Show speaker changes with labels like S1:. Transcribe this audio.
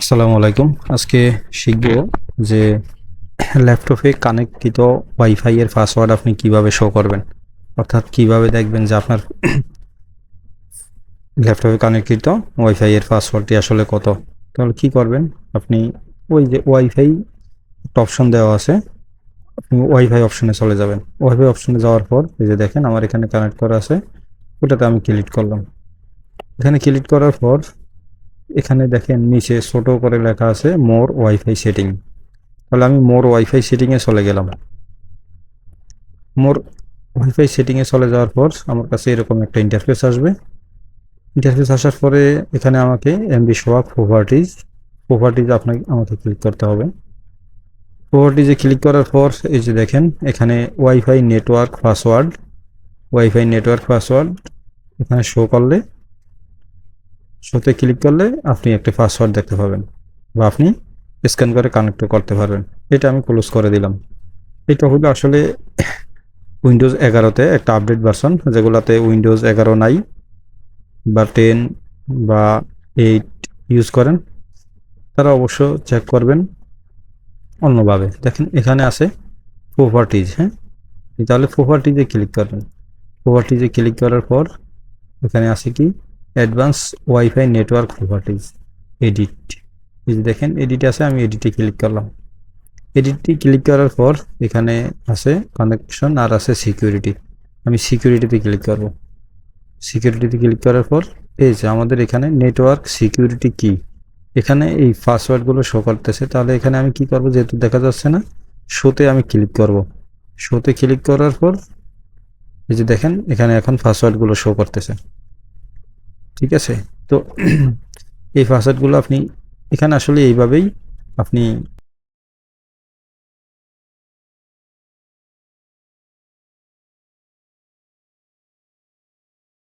S1: আসসালামু আলাইকুম। আজকে শিখব যে ল্যাপটপে কানেক্টিত ওয়াইফাই এর পাসওয়ার্ড আপনি কীভাবে শো করবেন। অর্থাৎ কীভাবে দেখবেন যে আপনার ল্যাপটপে কানেক্টিত ওয়াইফাই এর পাসওয়ার্ডটি আসলে কত। তাহলে কি করবেন? আপনি ওই যে ওয়াইফাই অপশন দেওয়া আছে। আপনি ওয়াইফাই অপশনে চলে যাবেন। ওয়াইফাই অপশনে যাওয়ার পর এই যে দেখেন আমার এখানে কানেক্ট করা আছে। ওটাতে আমি ক্লিক করলাম। এখানে ক্লিক করার পর এখানে দেখেন নিচে ছোট করে লেখা আছে মোর ওয়াইফাই সেটিং। তাহলে আমি মোর ওয়াইফাই সেটিংয়ে চলে গেলাম। মোর ওয়াইফাই সেটিংয়ে চলে যাওয়ার পর আমার কাছে এরকম একটা ইন্টারফেস আসবে। ইন্টারফেস আসার পরে এখানে আমাকে এমবি সোয়াক প্রপার্টিজ প্রপার্টিজ আপনাকে, আমাকে ক্লিক করতে হবে। প্রপার্টিজে ক্লিক করার পর এই যে দেখেন, এখানে wifi network password wifi network password এখানে শো করলে শোতে ক্লিক করলে আপনি একটা পাসওয়ার্ড দেখতে পাবেন বা আপনি স্ক্যান করে কানেক্ট করতে পারবেন। এটা আমি ক্লোজ করে দিলাম। এটা হলো আসলে উইন্ডোজ এগারোতে একটা আপডেট ভার্সন যেগুলোতে উইন্ডোজ এগারো নাই বা টেন বা এইট ইউজ করেন। তারা অবশ্য চেক করবেন অন্যভাবে। দেখেন, এখানে আছে প্রপার্টিজ হ্যাঁ? তাহলে প্রপার্টিজে ক্লিক করবেন। প্রপার্টিজে ক্লিক করার পর এখানে আছে কি? Advance wifi network properties edit এই যে দেখেন এডিট আছে, আমি এডিটে ক্লিক করলাম। এডিটটি ক্লিক করার পর এখানে আছে কানেকশন আর আছে সিকিউরিটি আমি সিকিউরিটিতে ক্লিক করব। সিকিউরিটিতে ক্লিক করার পর, এই যে আমাদের এখানে নেটওয়ার্ক সিকিউরিটি কি এখানে এই পাসওয়ার্ডগুলো শো করতেছে। তাহলে এখানে আমি কি করব? যেহেতু দেখা যাচ্ছে না শোতে আমি ক্লিক করব। শোতে ক্লিক করার পর, এই যে দেখেন, এখানে এখন পাসওয়ার্ডগুলো শো করতেছে। ঠিক আছে? তো এই ফাসাদগুলো আপনি এখানে আসলে এইভাবেই আপনি